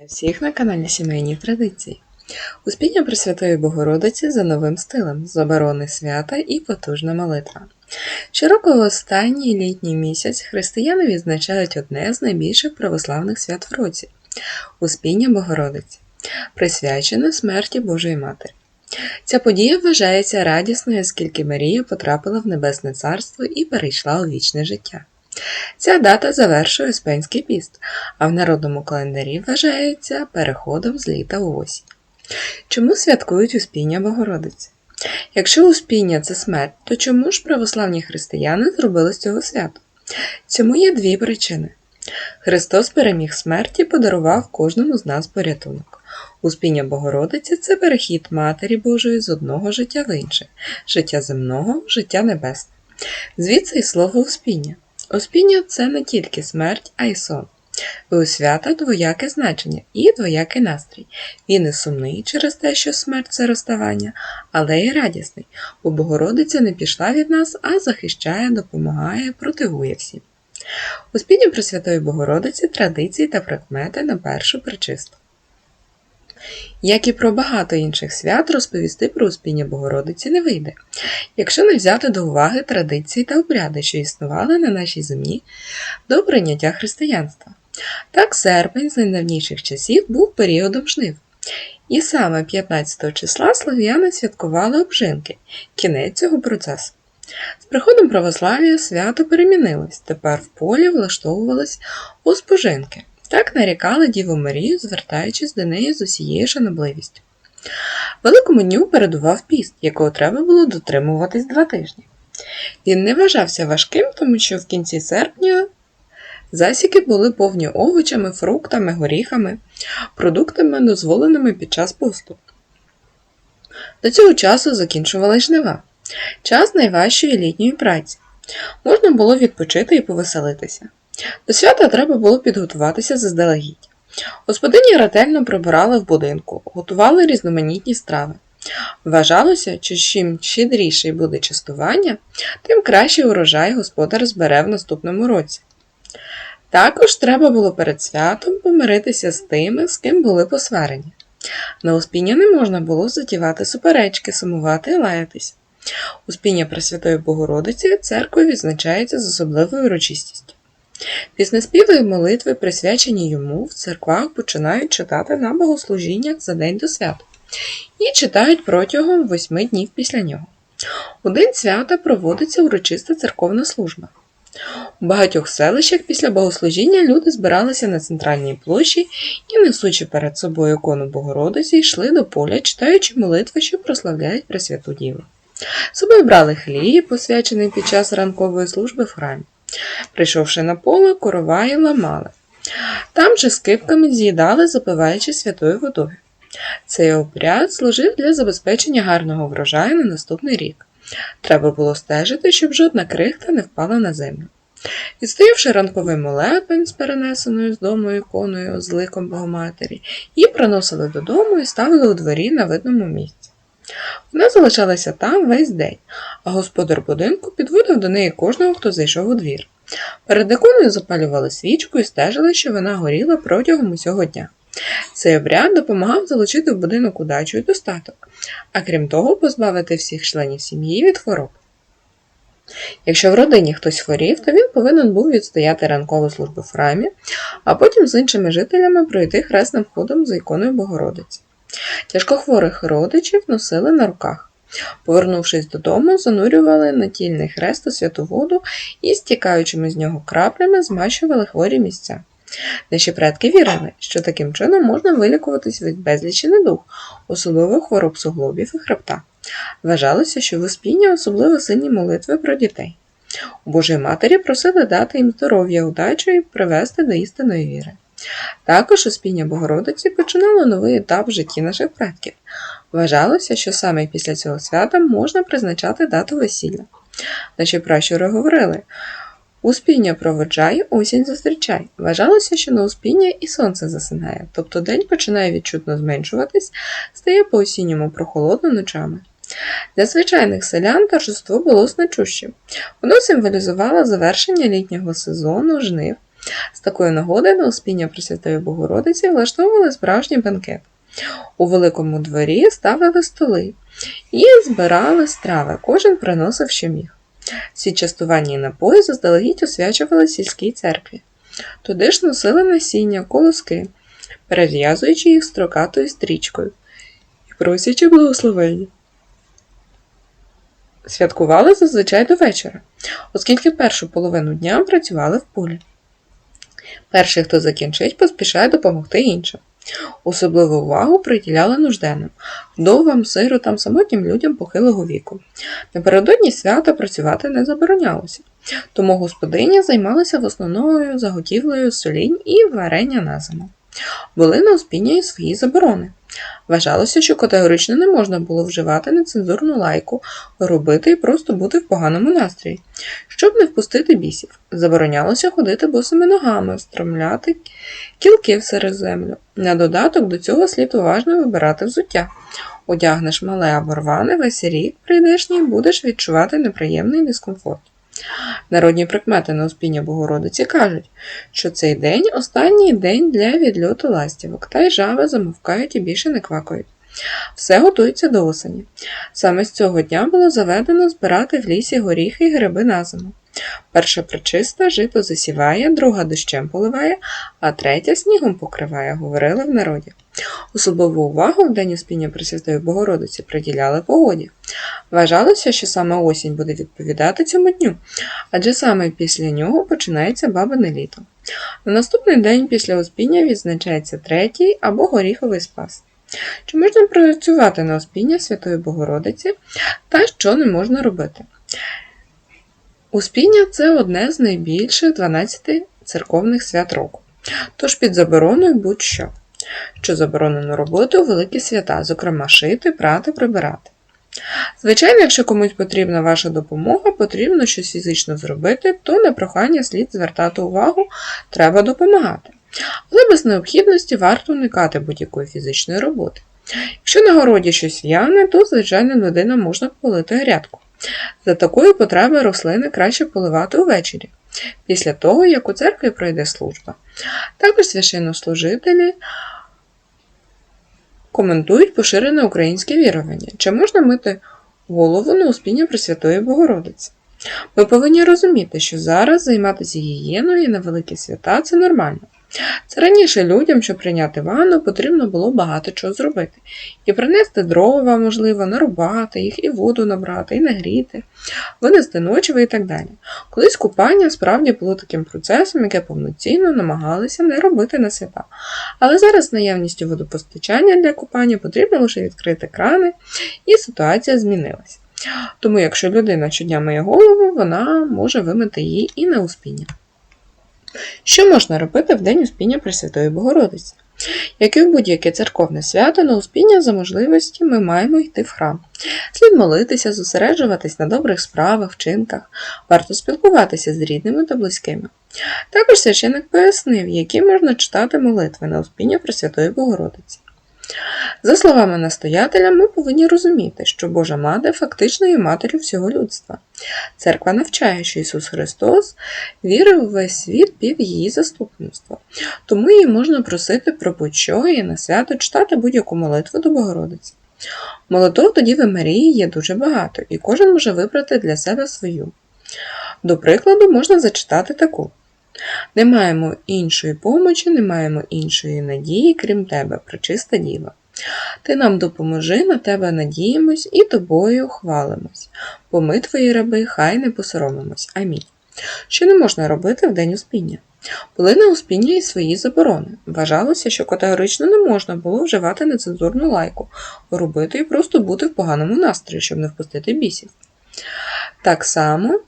Вітаю всіх на каналі Сімейні Традиції. Успіння Пресвятої Богородиці за новим стилем, заборони свята і потужна молитва. Щороку в останній літній місяць християни відзначають одне з найбільших православних свят в році Успіння Богородиці, присвячене смерті Божої Матері. Ця подія вважається радісною, оскільки Марія потрапила в Небесне Царство і перейшла у вічне життя. Ця дата завершує Успенський піст, а в народному календарі вважається переходом з літа у осінь. Чому святкують Успіння Богородиці? Якщо Успіння це смерть, то чому ж православні християни зробили з цього свято? Цьому є дві причини. Христос переміг смерть і подарував кожному з нас порятунок. Успіння Богородиці це перехід Матері Божої з одного життя в інше, життя земного життя небесне. Звідси й слово Успіння. Успіння це не тільки смерть, а й сон. І у свята двояке значення і двоякий настрій. Він і сумний через те, що смерть це розставання, але й радісний, бо Богородиця не пішла від нас, а захищає, допомагає, протигує всім. Успіння Пресвятої Богородиці традиції та прикмети на першу причисту. Як і про багато інших свят, розповісти про Успіння Богородиці не вийде, якщо не взяти до уваги традиції та обряди, що існували на нашій землі до прийняття християнства. Так, серпень з найдавніших часів був періодом жнив. І саме 15 числа слов'яни святкували обжинки, кінець цього процесу. З приходом православ'я свято перемінилось, тепер в полі влаштовувались успожинки. Так нарікали Діву Марію, звертаючись до неї з усією шанобливістю. Великому дню передував піст, якого треба було дотримуватись два тижні. Він не вважався важким, тому що в кінці серпня засіки були повні овочами, фруктами, горіхами, продуктами, дозволеними під час посту. До цього часу закінчували жнива, час найважчої літньої праці. Можна було відпочити і повеселитися. До свята треба було підготуватися заздалегідь. Господині ретельно прибирали в будинку, готували різноманітні страви. Вважалося, що чим щедріший буде частування, тим кращий урожай господар збере в наступному році. Також треба було перед святом помиритися з тими, з ким були посварені. На успіння не можна було затівати суперечки, сумувати і лаятись. Успіння Пресвятої Богородиці церквою відзначається з особливою урочистістю. Піснеспіви і молитви, присвячені йому, в церквах починають читати на богослужіннях за день до свята і читають протягом восьми днів після нього. У день свята проводиться урочиста церковна служба. У багатьох селищах після богослужіння люди збиралися на центральній площі і, несучи перед собою ікону Богородиці, йшли до поля, читаючи молитви, що прославляють Пресвяту Діву. Собою брали хліб, посвячений під час ранкової служби в храмі. Прийшовши на поле, короваї ламали. Там же скипками з'їдали, запиваючи святою водою. Цей обряд служив для забезпечення гарного врожаю на наступний рік. Треба було стежити, щоб жодна крихта не впала на землю. Відстоявши ранковий молебень з перенесеною з дому іконою з ликом Богоматері, її приносили додому і ставили у дворі на видному місці. Вона залишалася там весь день, а господар будинку підводив до неї кожного, хто зайшов у двір. Перед іконою запалювали свічку і стежили, що вона горіла протягом усього дня. Цей обряд допомагав залучити в будинок удачу і достаток, а крім того, позбавити всіх членів сім'ї від хвороб. Якщо в родині хтось хворів, то він повинен був відстояти ранкову службу в храмі, а потім з іншими жителями пройти хресним ходом за іконою Богородиці. Тяжкохворих родичів носили на руках. Повернувшись додому, занурювали натільний хрест у святу воду і, стікаючими з нього краплями, змащували хворі місця. Наші предки вірили, що таким чином можна вилікуватись від безлічі недуг, особливо хвороб суглобів і хребта. Вважалося, що в успіння особливо сильні молитви про дітей. У Божої Матері просили дати їм здоров'я, удачу і привести до істинної віри. Також успіння Богородиці починало новий етап в житті наших предків. Вважалося, що саме після цього свята можна призначати дату весілля. Наші пращури говорили Успіння проводжай, осінь зустрічай. Вважалося, що на успіння і сонце засинає, тобто день починає відчутно зменшуватись, стає по осінньому прохолодно ночами. Для звичайних селян торжество було значущим. Воно символізувало завершення літнього сезону, жнив, З такої нагоди на успіння Пресвятої Богородиці влаштовували справжній бенкет. У великому дворі ставили столи і збирали страви, кожен приносив, що міг. Всі частування і напої заздалегідь освячували сільській церкві. Туди ж носили насіння, колоски, перев'язуючи їх строкатою стрічкою і просячи благословення. Святкували зазвичай до вечора, оскільки першу половину дня працювали в полі. Перший, хто закінчить, поспішає допомогти іншим. Особливу увагу приділяли нужденним, вдовам, сиротам, самотнім людям похилого віку. Напередодні свята працювати не заборонялося, тому господині займалися в основному заготівлею солінь і варення на зиму. Були на успіння свої заборони. Вважалося, що категорично не можна було вживати нецензурну лайку, робити і просто бути в поганому настрої. Щоб не впустити бісів, заборонялося ходити босими ногами, встромляти кілки в середземлю. На додаток до цього слід уважно вибирати взуття. Одягнеш мале або рване, весь рік прийдешній будеш відчувати неприємний дискомфорт. Народні прикмети на успіння Богородиці кажуть, що цей день останній день для відльоту ластівок, та й жаби замовкають і більше не квакають. Все готується до осені. Саме з цього дня було заведено збирати в лісі горіхи й гриби на зиму. Перша причиста жито засіває, друга дощем поливає, а третя снігом покриває, говорили в народі. Особливу увагу в день успіння Пресвятої Богородиці приділяли погоді. Вважалося, що саме осінь буде відповідати цьому дню, адже саме після нього починається бабине літо. На наступний день після успіння відзначається третій або горіховий спас. Чи можна працювати на успіння Святої Богородиці та що не можна робити? Успіння це одне з найбільших 12 церковних свят року, тож під забороною будь-що, що заборонено робити у великі свята, зокрема шити, прати, прибирати. Звичайно, якщо комусь потрібна ваша допомога, потрібно щось фізично зробити, то на прохання слід звертати увагу, треба допомагати. Але без необхідності варто уникати будь-якої фізичної роботи. Якщо на городі щось в'яне, то, звичайно, людина можна полити грядку. За такої потреби рослини краще поливати увечері, після того, як у церкві пройде служба. Також священнослужителі коментують поширене українське вірування, чи можна мити голову на успіння Пресвятої Богородиці. Ми повинні розуміти, що зараз займатися гігієною на великі свята це нормально. Це раніше людям, щоб прийняти ванну, потрібно було багато чого зробити. І принести дрова, можливо, нарубати їх, і воду набрати, і нагріти, винести ночви і так далі. Колись купання справді було таким процесом, яке повноцінно намагалися не робити на свята. Але зараз наявністю водопостачання для купання потрібно лише відкрити крани, і ситуація змінилася. Тому, якщо людина щодня миє голову, вона може вимити її і на успіння. Що можна робити в день Успіння Пресвятої Богородиці? Як і в будь-яке церковне свято, на успіння за можливості ми маємо йти в храм. Слід молитися, зосереджуватись на добрих справах, вчинках, варто спілкуватися з рідними та близькими. Також священик пояснив, які можна читати молитви на успіння Пресвятої Богородиці. За словами настоятеля, ми повинні розуміти, що Божа Мати фактично є матір'ю всього людства. Церква навчає, що Ісус Христос вірив у весь світ під її заступництво, тому її можна просити про будь-що і на свято читати будь-яку молитву до Богородиці. Молитов тоді в Марії є дуже багато, і кожен може вибрати для себе свою. До прикладу, можна зачитати таку. Не маємо іншої помочі, не маємо іншої надії, крім тебе, пречиста діва. Ти нам допоможи, на тебе надіємось і тобою хвалимось, бо ми твої раби, хай не посоромимось. Амінь. Що не можна робити в день успіння? Були на успіння і свої заборони. Вважалося, що категорично не можна було вживати нецензурну лайку, робити і просто бути в поганому настрої, щоб не впустити бісів. Так само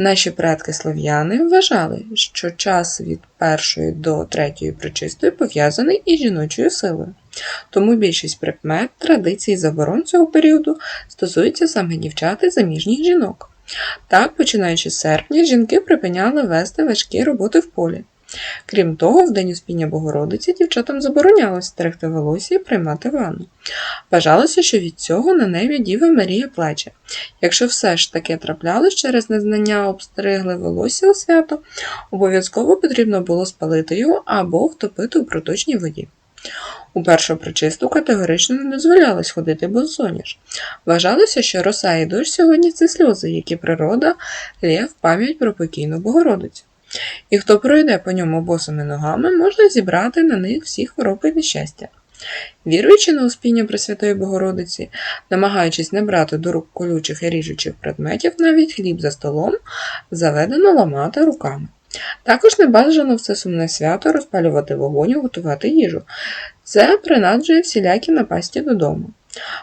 Наші предки слов'яни вважали, що час від першої до третьої причистої пов'язаний із жіночою силою, тому більшість прикмет, традицій заборон цього періоду стосується саме дівчат і заміжніх жінок. Так, починаючи з серпня, жінки припиняли вести важкі роботи в полі. Крім того, в день Успіння Богородиці дівчатам заборонялось стерегти волосся і приймати ванну. Вважалося, що від цього на небі Діва Марія плаче. Якщо все ж таке траплялось через незнання обстригли волосся у свято, обов'язково потрібно було спалити його або втопити у проточній воді. У першу причисту категорично не дозволялось ходити босоніж. Вважалося, що роса і дощ сьогодні це сльози, які природа лє в пам'ять про покійну Богородицю. І хто пройде по ньому босими ногами, можна зібрати на них всі хвороби нещастя. Віруючи на успіння Пресвятої Богородиці, намагаючись не брати до рук колючих і ріжучих предметів, навіть хліб за столом заведено ламати руками. Також не бажано в це сумне свято розпалювати вогонь і готувати їжу. Це принаджує всілякі напасті додому.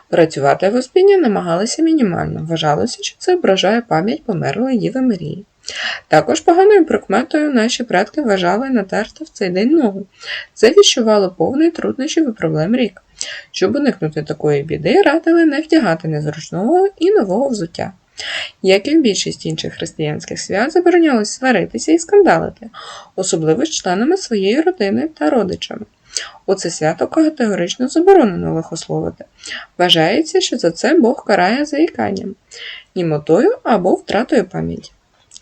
Працювати в успіння намагалися мінімально, вважалося, що це ображає пам'ять померлої Діви Марії. Також поганою прикметою наші предки вважали натерти в цей день ногу. Це відчувало повний труднощів і проблем рік. Щоб уникнути такої біди, радили не вдягати незручного і нового взуття. Як і в більшість інших християнських свят, заборонялось сваритися і скандалити, особливо з членами своєї родини та родичами. У це свято категорично заборонено лихословити. Вважається, що за це Бог карає заїканням, німотою або втратою пам'яті.